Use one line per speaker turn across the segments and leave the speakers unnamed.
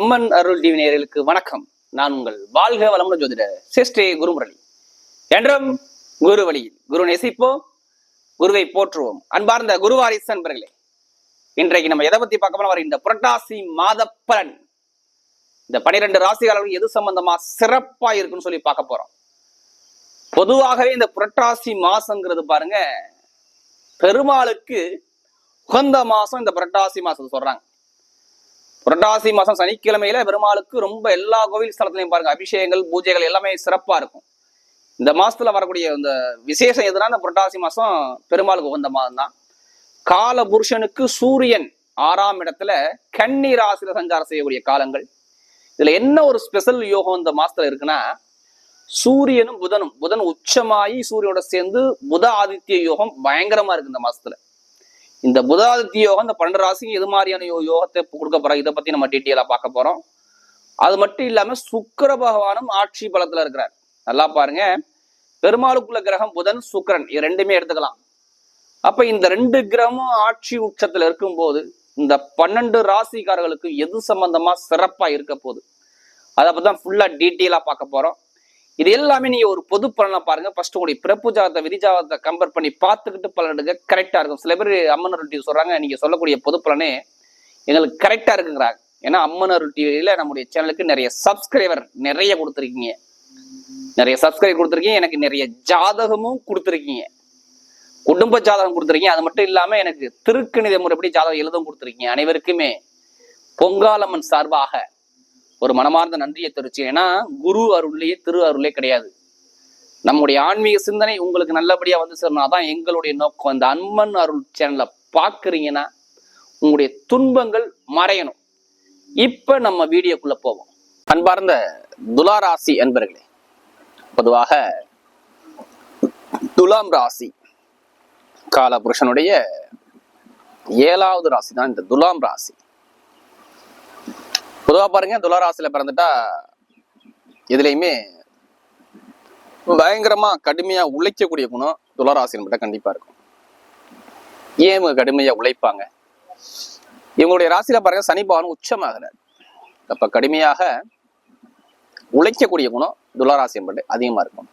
அம்மன் அருள் TV நேயர்களுக்கு வணக்கம். நான் உங்கள் வாழ்க வளமுடன் ஜோதிட சிஸ்டே குருமுரளி. என்றும் குரு வழியில் குரு நெசிப்போம் குருவை போற்றுவோம். அன்பார்ந்த குருவாரிசு அன்பர்களே இன்றைக்கு நம்ம எதை பத்தி பார்க்க போறோம்? இந்த புரட்டாசி மாத பலன். இந்த பனிரெண்டு ராசிகாரர்கள் எது சம்பந்தமா சிறப்பா இருக்குன்னு சொல்லி பார்க்க போறோம். பொதுவாகவே இந்த புரட்டாசி மாசங்கிறது பாருங்க பெருமாளுக்கு உகந்த மாசம் இந்த புரட்டாசி மாசம் சொல்றாங்க. புரட்டாசி மாசம் சனிக்கிழமையில பெருமாளுக்கு ரொம்ப எல்லா கோவில் ஸ்தலத்திலையும் பாருங்க அபிஷேகங்கள் பூஜைகள் எல்லாமே சிறப்பா இருக்கும். இந்த மாசத்துல வரக்கூடிய இந்த விசேஷம் எதுனா இந்த புரட்டாசி மாசம் பெருமாளுக்கு உகந்த மாதம் தான். கால புருஷனுக்கு சூரியன் ஆறாம் இடத்துல கன்னி ராசியில சஞ்சாரம் செய்யக்கூடிய காலங்கள். இதுல என்ன ஒரு ஸ்பெஷல் யோகம் இந்த மாசத்துல இருக்குன்னா சூரியனும் புதனும் புதன் உச்சமாயி சூரியனோட சேர்ந்து புத ஆதித்ய யோகம் பயங்கரமா இருக்கு இந்த மாசத்துல. இந்த புதாதித்ய யோகம் இந்த பன்னெண்டு ராசிக்கு எது மாதிரியான யோ- யோகத்தை கொடுக்க போறோம் இதை பத்தி நம்ம டீட்டெயிலா பார்க்க போறோம். அது மட்டும் இல்லாம சுக்கர பகவானும் ஆட்சி பலத்துல இருக்கிறார். நல்லா பாருங்க. பெருமாளுக்குள்ள கிரகம் புதன் சுக்கிரன். இது ரெண்டுமே எடுத்துக்கலாம். அப்ப இந்த ரெண்டு கிரகமும் ஆட்சி உச்சத்துல இருக்கும்போது இந்த பன்னெண்டு ராசிக்காரர்களுக்கு எது சம்பந்தமா சிறப்பா இருக்க போகுது? அதை பத்தி தான் ஃபுல்லா டீட்டெயிலா பார்க்க போறோம். இது எல்லாமே நீங்க ஒரு பொது பலனை பாருங்க. ஃபர்ஸ்ட் உங்களுடைய பிறப்பு ஜாதத்தை விதி ஜாதகத்தை கம்பேர் பண்ணி பார்த்துக்கிட்டு பலன் எடுக்க கரெக்டா இருக்கும். சில பேர் அம்மன் டிவி சொல்றாங்க. நீங்க சொல்லக்கூடிய பொது பலனே எங்களுக்கு கரெக்டா இருக்குங்கிறாங்க. ஏன்னா அம்மன் அருள் டிவியில நம்முடைய சேனலுக்கு நிறைய சப்ஸ்கிரைபர் நிறைய கொடுத்துருக்கீங்க. நிறைய சப்ஸ்கிரைப் கொடுத்துருக்கீங்க. எனக்கு நிறைய ஜாதகமும் கொடுத்துருக்கீங்க. குடும்ப ஜாதகம் கொடுத்துருக்கீங்க. அது மட்டும் இல்லாம எனக்கு திருக்கணித முறைப்படி ஜாதகம் எழுதவும் கொடுத்துருக்கீங்க. அனைவருக்குமே பொங்காலம்மன் சார்பாக ஒரு மனமார்ந்த நன்றியை தெரிவிச்சு ஏன்னா குரு அருள்லேயே திரு அருளே கிடையாது. நம்முடைய ஆன்மீக சிந்தனை உங்களுக்கு நல்லபடியா வந்து சேரணும். அதான் எங்களுடைய நோக்கம். இந்த அன்பன் அருள் சேனலை பார்க்குறீங்கன்னா உங்களுடைய துன்பங்கள் மறையணும். இப்ப நம்ம வீடியோக்குள்ள போவோம். அன்பார்ந்த துலாராசி அன்பர்களே பொதுவாக துலாம் ராசி காலபுருஷனுடைய ஏழாவது ராசி தான் இந்த துலாம் ராசி. பொதுவா பாருங்க துளாராசியில பிறந்துட்டா எதுலேயுமே பயங்கரமா கடுமையா உழைக்கக்கூடிய குணம் துளாராசி மட்டும் கண்டிப்பா இருக்கும். ஏன் இவங்க கடுமையா உழைப்பாங்க? இவங்களுடைய ராசியில பாருங்க சனி பகவான் உச்சமாகிறார். அப்ப கடுமையாக உழைக்கக்கூடிய குணம் துளாராசி என்பது அதிகமா இருக்கும்.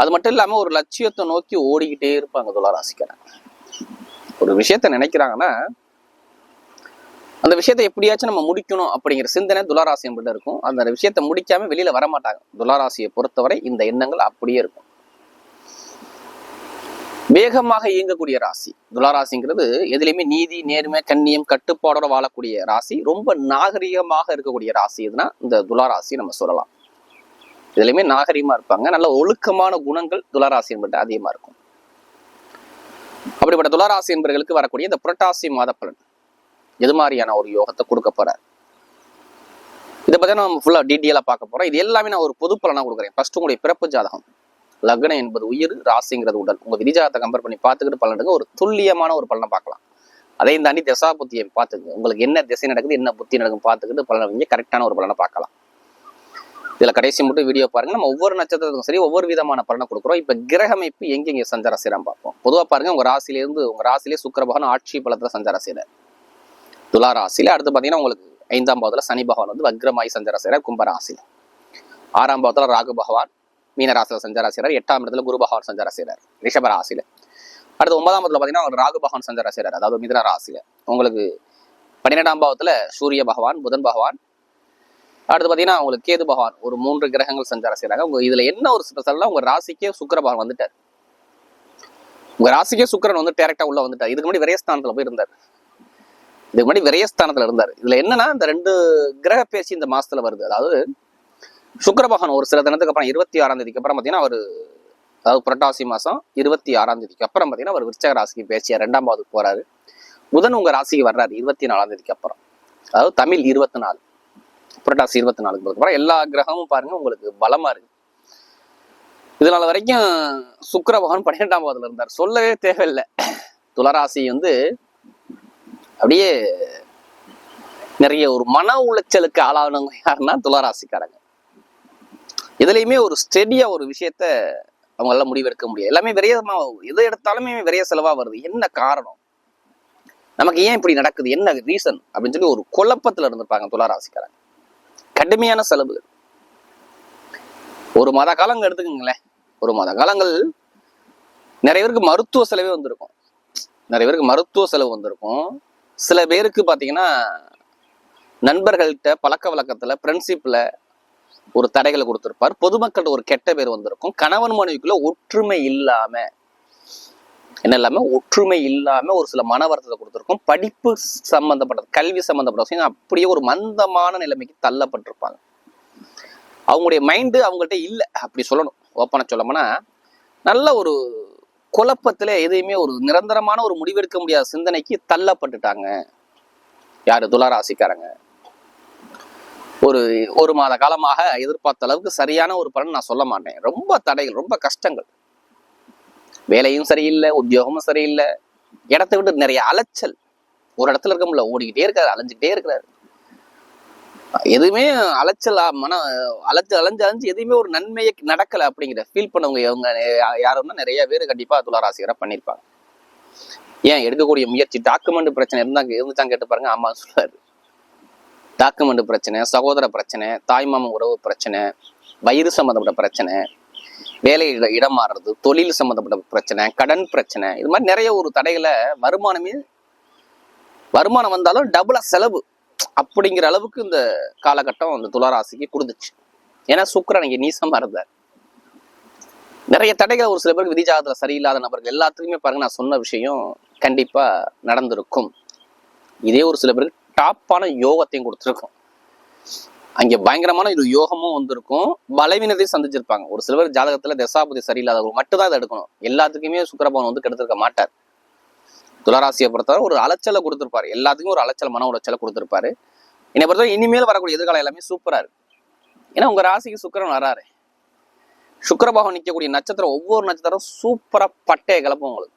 அது மட்டும் இல்லாம ஒரு லட்சியத்தை நோக்கி ஓடிக்கிட்டே இருப்பாங்க துளாராசிக்காரங்க. ஒரு விஷயத்த நினைக்கிறாங்கன்னா அந்த விஷயத்தை எப்படியாச்சும் நம்ம முடிக்கணும் அப்படிங்கிற சிந்தனை துளாராசி என்பது இருக்கும். அந்த விஷயத்தை முடிக்காம வெளியில வர மாட்டாங்க துளாராசியை பொறுத்தவரை இந்த எண்ணங்கள் அப்படியே இருக்கும். வேகமாக இயங்கக்கூடிய ராசி. துளாராசிங்கிறது எதுலையுமே நீதி நேர்மை கண்ணியம் கட்டுப்பாடோட வாழக்கூடிய ராசி. ரொம்ப நாகரிகமாக இருக்கக்கூடிய ராசி எதுனா இந்த துளாராசி நம்ம சொல்லலாம். இதுலையுமே நாகரிகமா இருப்பாங்க. நல்ல ஒழுக்கமான குணங்கள் துளாராசி என்பது அதிகமா இருக்கும். அப்படிப்பட்ட துளாராசி என்பவர்களுக்கு வரக்கூடிய இந்த புரட்டாசி மாத பலன். எது மாதிரியான ஒரு யோகத்தை கொடுக்க போறார்? இதை பத்தி நம்ம ஃபுல்லா டீட்டெயிலா பார்க்க போறோம். இது எல்லாமே நான் ஒரு பொது பலனா கொடுக்குறேன். ஃபர்ஸ்ட் உங்களுடைய பிறப்பு ஜாதகம். லக்னம் என்பது உயிர் ராசிங்கிறது உடல். உங்க விதிஜாதத்தை கம்பேர் பண்ணி பார்த்துக்கிட்டு பலன் எடுங்க. ஒரு துல்லியமான ஒரு பலனை பார்க்கலாம். அதையும் தாண்டி திசா புத்தியை பார்த்துங்க. உங்களுக்கு என்ன திசை நடக்குது என்ன புத்தி நடக்கும் பார்த்துக்கிட்டு பலனை வைங்க கரெக்டான ஒரு பலனை பார்க்கலாம். இதுல கடைசி மட்டும் வீடியோ பாருங்க. நம்ம ஒவ்வொரு நட்சத்திரத்துக்கும் சரி ஒவ்வொரு விதமான பலனை கொடுக்குறோம். இப்ப கிரக அமைப்பு எங்கெங்க சஞ்சார செய்யறான் பார்ப்போம். பொதுவா பாருங்க உங்க ராசியிலிருந்து உங்க ராசியிலே சுக்கரபகன் ஆட்சி பலத்துல சஞ்சார செய்யறாரு துளாராசியில் அடுத்து பாத்தீங்கன்னா உங்களுக்கு ஐந்தாம் பாவத்துல சனி பகவான் வந்து வக்ரமாய் சஞ்சாரம் செய்யறார் கும்பராசியில் ஆறாம் பாவத்தில் ராகு பகவான் மீன ராசியில சஞ்சாரம் செய்யறார் எட்டாம் இடத்துல குரு பகவான் சஞ்சாரம் செய்யறார் ரிஷப அடுத்து ஒன்பதாம் இடத்துல பாத்தீங்கன்னா ராகு பகவான் சஞ்சாரம் அதாவது மிதுன ராசியில். உங்களுக்கு பன்னிரெண்டாம் பாவத்துல சூரிய பகவான் புதன் பகவான். அடுத்து பாத்தீங்கன்னா உங்களுக்கு கேது பகவான் ஒரு மூன்று கிரகங்கள் சஞ்சாரம் செய்யறாங்க உங்க இதுல என்ன ஒரு ஸ்பெஷல்னா உங்க ராசிக்கே சுக்கர பகவான் வந்துட்டார். உங்க ராசிக்கே சுக்கிரன் வந்து டேரக்டா உள்ள வந்துட்டார். இதுக்கு முன்னாடி விரயஸ்தானத்துல போய் இருந்தார் இதுக்கு முன்னாடி விரயஸ்தானத்துல இருந்தார். இதுல என்னன்னா இந்த ரெண்டு கிரக பேசி இந்த மாசத்துல வருது. அதாவது சுக்கரபகவான் ஒரு சில தினத்துக்கு அப்புறம் இருபத்தி ஆறாம் தேதிக்கு அப்புறம் பார்த்தீங்கன்னா அவர் அதாவது புரட்டாசி மாசம் இருபத்தி ஆறாம் தேதிக்கு அப்புறம் பாத்தீங்கன்னா அவர் விருச்சக ராசிக்கு பேச்சு ரெண்டாம் பாவத்துக்கு போறாரு. புதன் உங்க ராசிக்கு வர்றாரு இருபத்தி நாலாம் தேதிக்கு அப்புறம். அதாவது தமிழ் இருபத்தி நாலு. புரட்டாசி இருபத்தி நாலுக்கு அப்புறம் எல்லா கிரகமும் பாருங்க உங்களுக்கு பலமா இருக்கு. இதனால வரைக்கும் சுக்கரபகவான் பன்னிரெண்டாம் பாவத்தில் இருந்தார். சொல்லவே தேவையில்லை. துளராசி வந்து அப்படியே நிறைய ஒரு மன உளைச்சலுக்கு ஆளானவங்க யாருன்னா துளாராசிக்காரங்க. இதுலயுமே ஒரு ஸ்டெடியா ஒரு விஷயத்த அவங்களால முடிவெடுக்க முடியாது எல்லாமே விரையமா எது எடுத்தாலுமே விரைய செலவா வருது. என்ன காரணம்? நமக்கு ஏன் இப்படி நடக்குது? என்ன ரீசன் அப்படின்னு சொல்லி ஒரு குழப்பத்துல இருந்திருப்பாங்க துளாராசிக்காரங்க. கடுமையான செலவுகள். ஒரு மாத காலங்கள் எடுத்துக்கோங்களேன். ஒரு மாத காலங்கள் நிறைய பேருக்கு மருத்துவ செலவே வந்திருக்கும். நிறைய பேருக்கு மருத்துவ செலவு வந்திருக்கும். சில பேருக்கு பார்த்தீங்கன்னா நண்பர்கள்ட்ட பழக்க வழக்கத்தில் ஃப்ரெண்ட்ஷிப்பில் ஒரு தடைகளை கொடுத்துருப்பார். பொதுமக்கள்கிட்ட ஒரு கெட்ட பேர் வந்திருக்கும். கணவன் மனைவிக்குள்ள ஒற்றுமை இல்லாமல் என்ன இல்லாமல் ஒற்றுமை இல்லாமல் ஒரு சில மன வருத்தத்தை படிப்பு சம்மந்தப்பட்ட கல்வி சம்மந்தப்பட்ட விஷயம் அப்படியே ஒரு மந்தமான நிலைமைக்கு தள்ளப்பட்டிருப்பாங்க. அவங்களுடைய மைண்டு அவங்கள்ட்ட இல்லை. அப்படி சொல்லணும். ஓப்பனாக சொல்லணும்னா நல்ல ஒரு குழப்பத்துல எதையுமே ஒரு நிரந்தரமான ஒரு முடிவெடுக்க முடியாத சிந்தனைக்கு தள்ளப்பட்டுட்டாங்க. யாரு? துளாராசிக்காரங்க ஒரு ஒரு மாத காலமாக எதிர்பார்த்த அளவுக்கு சரியான ஒரு பலன் நான் சொல்ல மாட்டேன். ரொம்ப தடைகள் ரொம்ப கஷ்டங்கள். வேலையும் சரியில்லை உத்தியோகமும் சரியில்லை. இடத்த விட்டு நிறைய அலைச்சல். ஒரு இடத்துல இருக்க முடியல ஓடிக்கிட்டே இருக்காரு அலைஞ்சிக்கிட்டே இருக்கிறாரு எதுவுமே அலைச்சல் மன அலைச்சு அலைஞ்சு அலைஞ்சு எதுவுமே ஒரு நன்மையை நடக்கல அப்படிங்கிற ஃபீல் பண்ணவங்க இவங்க யாருன்னா நிறைய பேர் கண்டிப்பா துளாராசிகரா பண்ணியிருப்பாங்க ஏன்? எடுக்கக்கூடிய முயற்சி. டாக்குமெண்ட் பிரச்சனை இருந்தாங்க இருந்துச்சாங்க கேட்டு பாருங்க. ஆமா சொல்லுவாரு டாக்குமெண்ட் பிரச்சனை சகோதர பிரச்சனை தாய்மாமன் உறவு பிரச்சனை வயிறு சம்மந்தப்பட்ட பிரச்சனை வேலை இடம் மாறுறது தொழில் சம்மந்தப்பட்ட பிரச்சனை கடன் பிரச்சனை. இது மாதிரி நிறைய ஒரு தடைகளை வருமானமே வருமானம் வந்தாலும் டபுளா செலவு. அப்படிங்கிற அளவுக்கு இந்த காலகட்டம் அந்த துளாராசிக்கு கொடுத்துச்சு. ஏன்னா சுக்கரன் இங்க நீசமா இருந்தார். நிறைய தடைகள் ஒரு சில பேருக்கு விதிஜாதத்துல சரியில்லாத நபர்கள் எல்லாத்துக்குமே பாருங்க நான் சொன்ன விஷயம் கண்டிப்பா நடந்திருக்கும். இதே ஒரு சில பேருக்கு டாப்பான யோகத்தையும் கொடுத்துருக்கும். அங்க பயங்கரமான ஒரு யோகமும் வந்திருக்கும். பலவீனத்தையும் சந்திச்சிருப்பாங்க. ஒரு சில பேர் ஜாதகத்துல தசாபதி சரியில்லாதவங்க மட்டும்தான் இதை எடுக்கணும். எல்லாத்துக்குமே சுக்கரபவன் வந்து கெடுத்திருக்க மாட்டார். துளராசியை பொறுத்தவரை ஒரு அலைச்சலை கொடுத்துருப்பாரு. எல்லாத்துக்கும் ஒரு அலைச்சல் மன உளைச்சலை கொடுத்திருப்பாரு. என்னை பொறுத்தவரை இனிமேல் வரக்கூடிய எதிர்காலம் எல்லாமே சூப்பரா இருக்கு. ஏன்னா உங்க ராசிக்கு சுக்கரன் வராரு. சுக்கரபாகம் நிற்கக்கூடிய நட்சத்திரம் ஒவ்வொரு நட்சத்திரம் சூப்பரா பட்டையை கிளப்பும் உங்களுக்கு.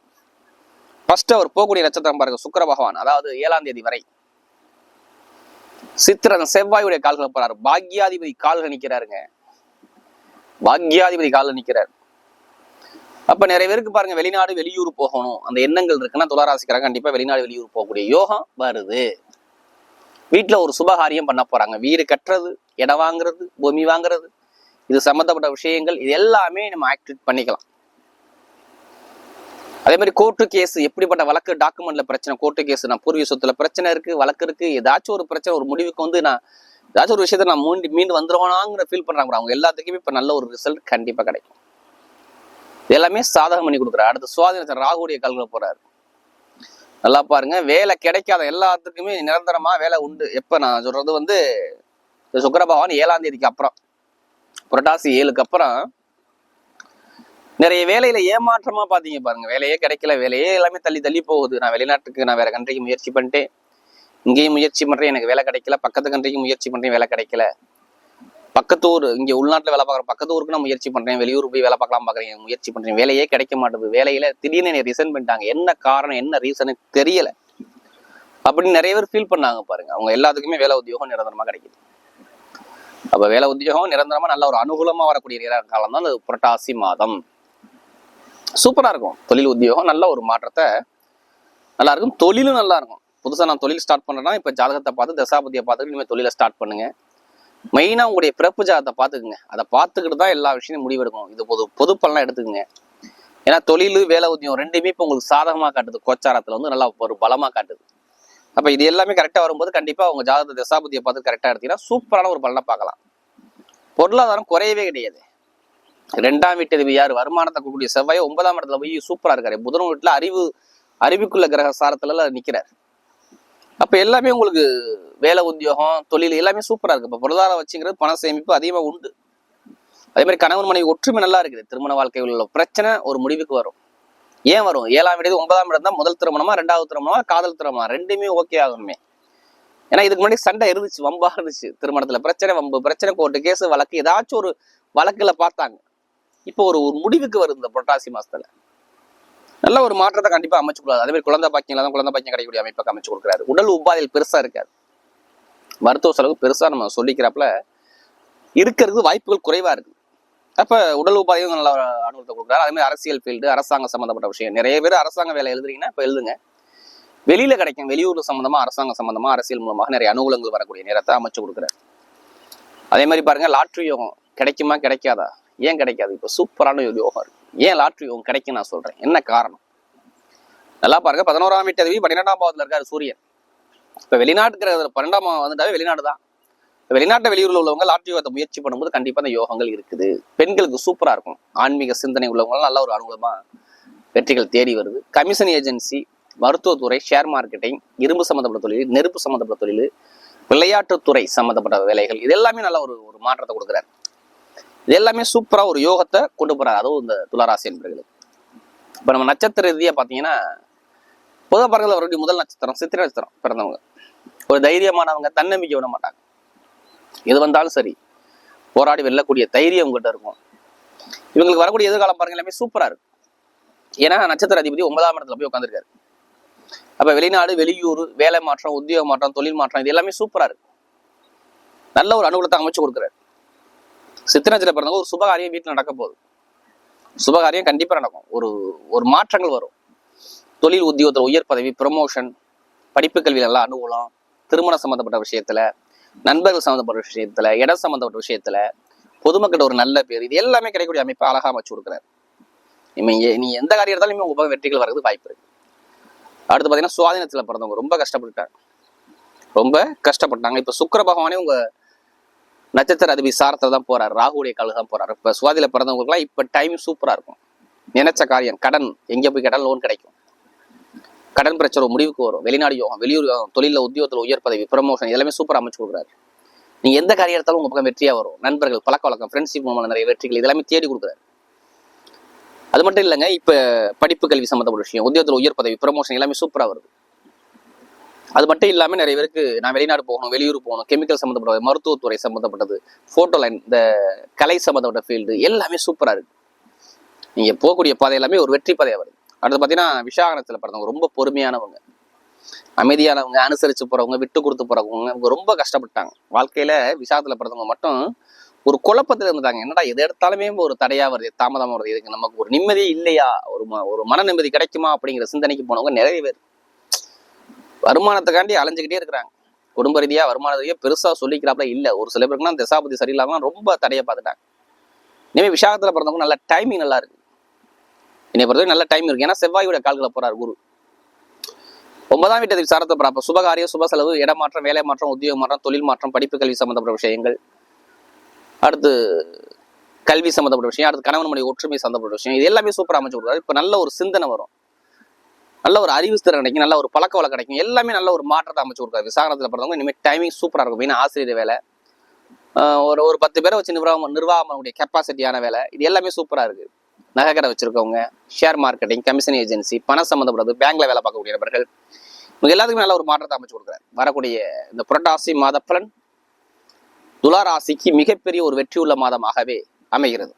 ஃபர்ஸ்ட் அவர் போகக்கூடிய நட்சத்திரம் பாருங்க சுக்கர பகவான். அதாவது ஏழாம் தேதி வரை. சித்திரன் செவ்வாயுடைய கால்களை போறாரு. பாக்யாதிபதி கால்கள் நிக்கிறாருங்க. பாக்யாதிபதி காலில் நிற்கிறார் அப்ப நிறைய பேருக்கு பாருங்க வெளிநாடு வெளியூர் போகணும். அந்த எண்ணங்கள் இருக்குன்னா துளாராசிக்காரங்க கண்டிப்பா வெளிநாடு வெளியூர் போகக்கூடிய யோகம் வருது. வீட்டுல ஒரு சுபகாரியம் பண்ண போறாங்க. வீடு கட்டுறது இடம் வாங்குறது பூமி வாங்குறது இது சம்பந்தப்பட்ட விஷயங்கள் இது எல்லாமே நம்ம ஆக்டிவேட் பண்ணிக்கலாம். அதே மாதிரி கோர்ட்டு கேஸ் எப்படிப்பட்ட வழக்கு டாக்குமெண்ட்ல பிரச்சனை கோர்ட்டு கேஸ் நான் பூர்வீக சொத்துல பிரச்சனை இருக்கு வழக்கு இருக்கு ஏதாச்சும் ஒரு பிரச்சனை ஒரு முடிவுக்கு வந்து நான் ஏதாச்சும் ஒரு விஷயத்த நான் மீண்டு மீண்டு வந்துருவானாங்கிற ஃபீல் பண்றாங்க. அவங்க எல்லாத்துக்குமே இப்ப நல்ல ஒரு ரிசல்ட் கண்டிப்பா கிடைக்கும். எல்லாமே சாதகம் பண்ணி கொடுக்குறாரு. அடுத்து சுவாதினத்தை ராகுடைய கல்களை போறாரு. நல்லா பாருங்க. வேலை கிடைக்காத எல்லாத்துக்குமே நிரந்தரமா வேலை உண்டு. எப்ப நான் சொல்றது வந்து சுக்கர பகவான் ஏழாம் தேதிக்கு அப்புறம் புரட்டாசி ஏழுக்கு அப்புறம் நிறைய வேலையில ஏமாற்றமா பாத்தீங்க பாருங்க. வேலையே கிடைக்கல. வேலையே எல்லாமே தள்ளி தள்ளி போகுது. நான் வெளிநாட்டுக்கு நான் வேற கண்ட்ரிக்கு முயற்சி பண்ணிட்டேன். இங்கேயும் முயற்சி பண்றேன். எனக்கு வேலை கிடைக்கல. பக்கத்து கண்ட்ரிக்கு முயற்சி பண்றேன். வேலை கிடைக்கல. பக்கத்து ஊர் இங்க உள்நாட்டில் வேலை பார்க்குற பக்கத்து ஊருக்கு நான் முயற்சி பண்றேன். வெளியூர் போய் வேலை பார்க்கலாம் பாக்குறேன் முயற்சி பண்றேன் வேலையே கிடைக்க மாட்டேது வேலையில திடீர்னு என்னை ரிசைன் பண்ணிட்டாங்க. என்ன காரணம் என்ன ரீசன் தெரியல. அப்படின்னு நிறைய பேர் ஃபீல் பண்ணாங்க பாருங்க. அவங்க எல்லாத்துக்குமே வேலை உத்தியோகம் நிரந்தரமா கிடைக்குது. அப்ப வேலை உத்தியோகம் நிரந்தரமா நல்ல ஒரு அனுகூலமா வரக்கூடிய காலம் தான் அந்த புரட்டாசி மாதம். சூப்பரா இருக்கும். தொழில் உத்தியோகம் நல்ல ஒரு மாற்றத்தை நல்லா இருக்கும். தொழிலும் நல்லா இருக்கும். புதுசா நான் தொழில் ஸ்டார்ட் பண்றேன்னா இப்ப ஜாதகத்தை பார்த்து தசாபதியை பார்த்துட்டு இனிமேல் தொழிலை ஸ்டார்ட் பண்ணுங்க. மெயினா உங்களுடைய பிறப்பு ஜாதத்தை பார்த்துக்குங்க. அதை பார்த்துக்கிட்டு தான் எல்லா விஷயமும் முடிவெடுக்கும் இது பொது பொது பலனா எடுத்துக்கோங்க. ஏன்னா தொழில் வேலை உத்தியம் ரெண்டுமே இப்போ உங்களுக்கு சாதகமா காட்டுது. கோச்சாரத்துல வந்து நல்லா ஒரு பலமா காட்டுது. அப்ப இது எல்லாமே கரெக்டா வரும்போது கண்டிப்பா உங்க ஜாதகத்தை தசாபதியை பார்த்து கரெக்டா எடுத்தீங்கன்னா சூப்பரான ஒரு பலனை பார்க்கலாம். பொருளாதாரம் குறையவே கிடையாது. ரெண்டாம் வீட்டு அதிபதி யார்? வருமானத்தை கொடுக்கக்கூடிய செவ்வாய் ஒன்பதாம் இடத்துல போய் சூப்பரா இருக்காரு. புதன் வீட்டுல அறிவு அறிவுக்குள்ள கிரக சாரத்துல நிற்கிறார் அப்போ எல்லாமே உங்களுக்கு வேலை உத்தியோகம் தொழில் எல்லாமே சூப்பரா இருக்கு. இப்போ பொருளாதாரம் வச்சுங்கிறது பண சேமிப்பு அதிகமாக உண்டு. அதே மாதிரி கணவன் மனைவி ஒற்றுமை நல்லா இருக்குது. திருமண வாழ்க்கையில் உள்ள பிரச்சனை ஒரு முடிவுக்கு வரும். ஏன் வரும்? ஏழாம் இடம் ஒன்பதாம் இடம் தான் முதல் திருமணமா ரெண்டாவது திருமணமா காதல் திருமணமா? ரெண்டுமே ஓகே ஆகணுமே. ஏன்னா இதுக்கு முன்னாடி சண்டை இருந்துச்சு வம்பா இருந்துச்சு. திருமணத்துல பிரச்சனை வம்பு பிரச்சனை கோர்ட்டு கேஸ் வழக்கு ஏதாச்சும் ஒரு வழக்குல பார்த்தாங்க. இப்போ ஒரு ஒரு முடிவுக்கு வருது இந்த புரட்டாசி மாசத்துல. நல்ல ஒரு மாற்றத்தை கண்டிப்பா அமைச்சு கொடுக்காது. அதே மாதிரி குழந்தை பாக்கியம் தான் குழந்தை பாக்கியம் கிடைக்கக்கூடிய அமைப்பை அமைச்சு கொடுக்குறாரு. உடல் உபாதையில் பெருசா இருக்காது. மருத்துவ செலவு பெருசா நம்ம சொல்லிக்கிறப்பல இருக்கிறது வாய்ப்புகள் குறைவா இருக்கு அப்ப உடல் உபாதையும் நல்ல அனுபவத்தை கொடுக்குறாரு. அதே மாதிரி அரசியல் ஃபீல்டு அரசாங்கம் சம்மந்தப்பட்ட விஷயம். நிறைய பேர் அரசாங்க வேலை எழுதுறீங்கன்னா இப்ப எழுதுங்க. வெளியில கிடைக்கும் வெளியூர் சம்பந்தமா அரசாங்கம் சம்பந்தமா அரசியல் மூலமாக நிறைய அனுகூலங்கள் வரக்கூடிய நேரத்தை அமைச்சு கொடுக்குறாரு. அதே மாதிரி பாருங்க லாட்ரி யோகம் கிடைக்குமா கிடைக்காதா? ஏன் கிடைக்காது? இப்போ சூப்பரான ஒரு யோகம் இருக்கு. ஏன் லாட்ரி யோகம் கிடைக்கும் நான் சொல்றேன்? என்ன காரணம்? நல்லா பாருங்க பதினோராம் வீட்டு அதிபதி பன்னிரெண்டாம் பாவத்தில் இருக்காரு சூரியன். இப்ப வெளிநாட்டுக்கிற பன்னெண்டாம் பாவம் வந்துட்டாவே வெளிநாடு தான். வெளிநாட்டு வெளியூர்ல உள்ளவங்க லாட்ரி யோகத்தை முயற்சி பண்ணும்போது கண்டிப்பா அந்த யோகங்கள் இருக்குது. பெண்களுக்கு சூப்பரா இருக்கும். ஆன்மீக சிந்தனை உள்ளவங்களாம் நல்ல ஒரு அனுகூலமாக வெற்றிகள் தேடி வருது. கமிஷன் ஏஜென்சி மருத்துவத்துறை ஷேர் மார்க்கெட்டிங் இரும்பு சம்மந்தப்பட்ட தொழில் நெருப்பு சம்மந்தப்பட்ட தொழில் விளையாட்டுத்துறை சம்மந்தப்பட்ட வேலைகள் இது எல்லாமே நல்ல ஒரு ஒரு மாற்றத்தை கொடுக்குறாரு. இது எல்லாமே சூப்பரா ஒரு யோகத்தை கொண்டு போகிறார் அதுவும் இந்த துளாராசி என்பர்களுக்கு இப்போ நம்ம நட்சத்திர ரீதியாக பார்த்தீங்கன்னா பொதுவாக பாருங்கள் அவருடைய முதல் நட்சத்திரம் சித்திரை நட்சத்திரம் பிறந்தவங்க. ஒரு தைரியமானவங்க தன்னம்பிக்கை விட மாட்டாங்க. எது வந்தாலும் சரி போராடி வெல்லக்கூடிய தைரியம் உங்ககிட்ட இருக்கும். இவங்களுக்கு வரக்கூடிய எதிர்காலம் பாருங்க எல்லாமே சூப்பராக இருக்கு ஏன்னா நட்சத்திர அதிபதி ஒன்பதாம் இடத்துல போய் உட்காந்துருக்காரு அப்ப வெளிநாடு வெளியூர் வேலை மாற்றம் உத்தியோக மாற்றம் தொழில் மாற்றம் இது எல்லாமே சூப்பராக இருக்கு. நல்ல ஒரு அனுகூலத்தை அமைச்சு கொடுக்குறாரு. சித்திரத்தில் பிறந்தவங்க ஒரு சுபகாரியம் வீட்டில் நடக்க போகுது சுபகாரியம் கண்டிப்பா நடக்கும். ஒரு ஒரு மாற்றங்கள் வரும். தொழில் உத்தியோகத்தில் உயர் பதவி ப்ரமோஷன் படிப்பு கல்வியில் நல்லா அனுகூலம் திருமணம் சம்மந்தப்பட்ட விஷயத்துல நண்பர்கள் சம்மந்தப்பட்ட விஷயத்துல இடம் சம்மந்தப்பட்ட விஷயத்துல பொதுமக்கள் ஒரு நல்ல பேர் இது எல்லாமே கிடைக்கக்கூடிய அமைப்பை அழகா அமைச்சு கொடுக்குறாரு. இனிமே நீ எந்த காரியம் இருந்தாலும் இனிமே உங்க பக்கம் வெற்றிகள் வர்றதுக்கு வாய்ப்பு இருக்கு. அடுத்து பாத்தீங்கன்னா சுவாதீனத்தில் பிறந்தவங்க ரொம்ப கஷ்டப்பட்டுட்டாங்க. ரொம்ப கஷ்டப்பட்டாங்க. இப்ப சுக்கர பகவானே உங்க நட்சத்திர அதிபதி சாரத்தில் தான் போறாரு. ராகுடைய கால தான் போறாரு. இப்போ சுவாதியில பிறந்தவங்களுக்குலாம் இப்போ டைம் சூப்பராக இருக்கும். நினைச்ச காரியம் கடன் எங்கே போய் கேட்டாலும் லோன் கிடைக்கும். கடன் பிரச்சனை முடிவுக்கு வரும். வெளிநாடு யோகம் வெளியூர் யோகம் தொழிலில் உத்தியோகத்தில் உயர் பதவி ப்ரமோஷன் எல்லாமே சூப்பராக அமைச்சு கொடுக்குறாரு. நீங்கள் எந்த காரியம் எடுத்தாலும் உங்கள் பக்கம் வெற்றியாக வரும். நண்பர்கள் பழக்க வழக்கம் ஃப்ரெண்ட்ஷிப் மூலமாக நிறைய வெற்றிகள் இதெல்லாமே தேடி கொடுக்குறாரு. அது மட்டும் இல்லைங்க இப்போ படிப்பு கல்வி சம்மந்தப்பட்ட விஷயம் உத்தியோகத்தில் உயர் பதவி ப்ரமோஷன் எல்லாமே சூப்பராக வருது. அது மட்டும் இல்லாமல் நிறைய பேருக்கு நான் வெளிநாடு போகணும் வெளியூர் போகணும் கெமிக்கல் சம்மந்தப்பட்ட மருத்துவத்துறை சம்மந்தப்பட்டது ஃபோட்டோ லைன் இந்த கலை சம்மந்தப்பட்ட ஃபீல்டு எல்லாமே சூப்பரா இருக்கு. நீங்கள் போகக்கூடிய பாதை எல்லாமே ஒரு வெற்றி பாதையாக வருது. அடுத்து பாத்தீங்கன்னா விசாகனத்துல பிறந்தவங்க ரொம்ப பொறுமையானவங்க. அமைதியானவங்க அனுசரிச்சு போறவங்க விட்டு கொடுத்து போறவங்க அவங்க ரொம்ப கஷ்டப்பட்டாங்க. வாழ்க்கையில விசாகத்துல பிறந்தவங்க மட்டும் ஒரு குழப்பத்துல இருந்தாங்க என்னடா எது எடுத்தாலுமே ஒரு தடையாக வருது தாமதமாக வருது. இதுக்கு நமக்கு ஒரு நிம்மதியே இல்லையா? ஒரு ம- ஒரு மன நிம்மதி கிடைக்குமா அப்படிங்கிற சிந்தனைக்கு போனவங்க நிறைய பேர். வருமானத்துக்காண்டி அலைஞ்சிக்கிட்டே இருக்கிறாங்க. குடும்ப ரீதியா வருமான ரீதியா பெருசா சொல்லிக்கிறாப்புல இல்ல. ஒரு சில பேருக்குலாம் திசாபதி சரியில்லாம ரொம்ப தடையை பார்த்துட்டாங்க இனிமே விசாகத்துல பிறந்தவங்க நல்ல டைமிங் நல்லா இருக்கு. என்னை பொறுத்தவரை நல்ல டைம் இருக்கு. ஏன்னா செவ்வாயோட கால்களை போறார் குரு. ஒன்பதாம் வீட்டு சாரத்தை பிறப்ப சுபகாரியம் சுப செலவு இடமாற்றம் வேலை மாற்றம் உத்தியோக மாற்றம் தொழில் மாற்றம் படிப்பு கல்வி சம்மந்தப்பட்ட விஷயங்கள். அடுத்து கல்வி சம்மந்தப்பட்ட விஷயம். அடுத்து கணவன் மொழி ஒற்றுமை சம்மந்தப்பட்ட விஷயம். இது எல்லாமே சூப்பரா அமைச்சு கொடுக்குறாரு. இப்போ நல்ல ஒரு சிந்தனை வரும். நல்ல ஒரு அறிவு திறன் கிடைக்கும் நல்ல ஒரு பழக்க வழக்கம் கிடைக்கும். எல்லாமே நல்ல ஒரு மாற்றத்தை அமைச்சு கொடுக்காது. விசாகனத்தில் பிறந்தவங்க இனிமேல் டைமிங் சூப்பராக இருக்கும். மெயினா ஆசிரியர் வேலை. ஒரு ஒரு பத்து பேரை வச்சு நிர்வாகம் நிர்வாகம் பண்ணக்கூடிய கெப்பாசிட்டியான வேலை. இது எல்லாமே சூப்பராக இருக்கு. நகைக்கடை வச்சிருக்கவங்க ஷேர் மார்க்கெட்டிங் கமிஷன் ஏஜென்சி பணம் சம்மந்தப்பட்டது பேங்க்ல வேலை பார்க்கக்கூடிய நபர்கள் இவங்க எல்லாத்துக்குமே நல்ல ஒரு மாற்றத்தை அமைச்சு கொடுக்குறாரு. வரக்கூடிய இந்த புரட்டாசி மாத பலன் துலா ராசிக்கு மிகப்பெரிய ஒரு வெற்றியுள்ள மாதமாகவே அமைகிறது.